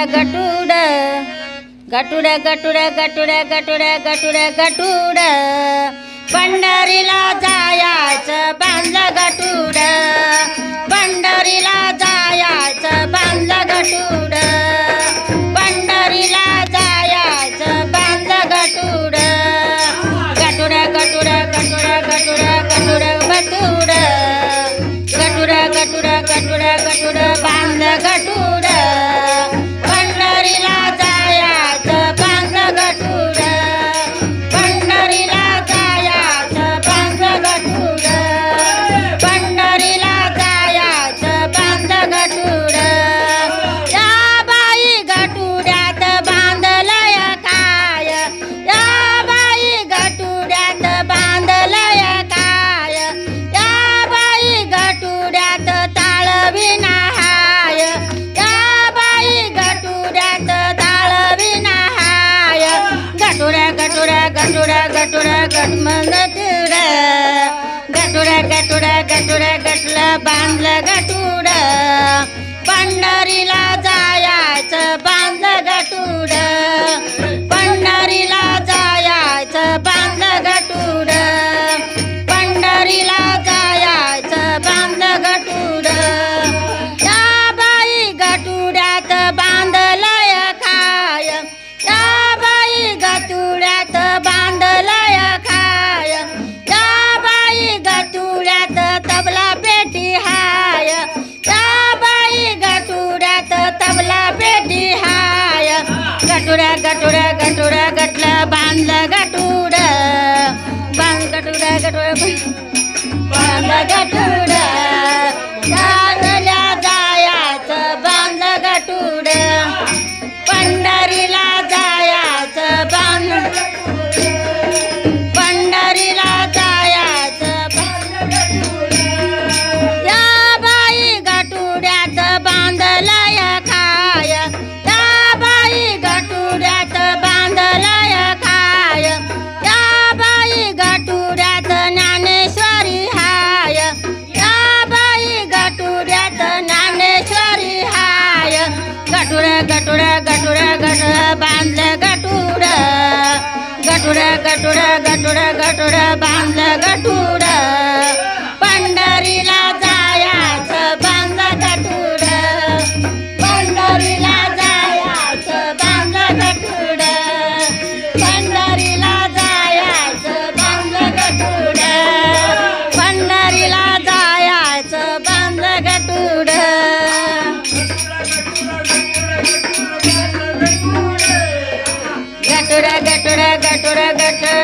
गटुड गटुड गटुड गटुड गटुड गटुड गटुड पंढरीला जायाचं बांधलं गटुड पंढरीला जायाचं बांधलं गटुड पंढरीला जायाचं बांधलं गटुड गटुड गटुड गटुड गटुड गटुड गटुड गटुड गटुड गटुड गटुड बांधलं गटुड गटुडा गटुडा गटमन तिवडा गटुडा गटुडा गटुडा गटला बांधला गटू. बांधला गाठुडा बांध गाठुडा गाठुडा बांधला गाठुडा चांगल्या जायाचं बांध गाठुडा पंढरीला जायाचं बांध गटुड गटुड गटुड गटुड बांधलं गटुड गटुड गटुड गटुड गटुड ಗಟುರ ಗಟುರ ಗಟುರ ಗಟುರ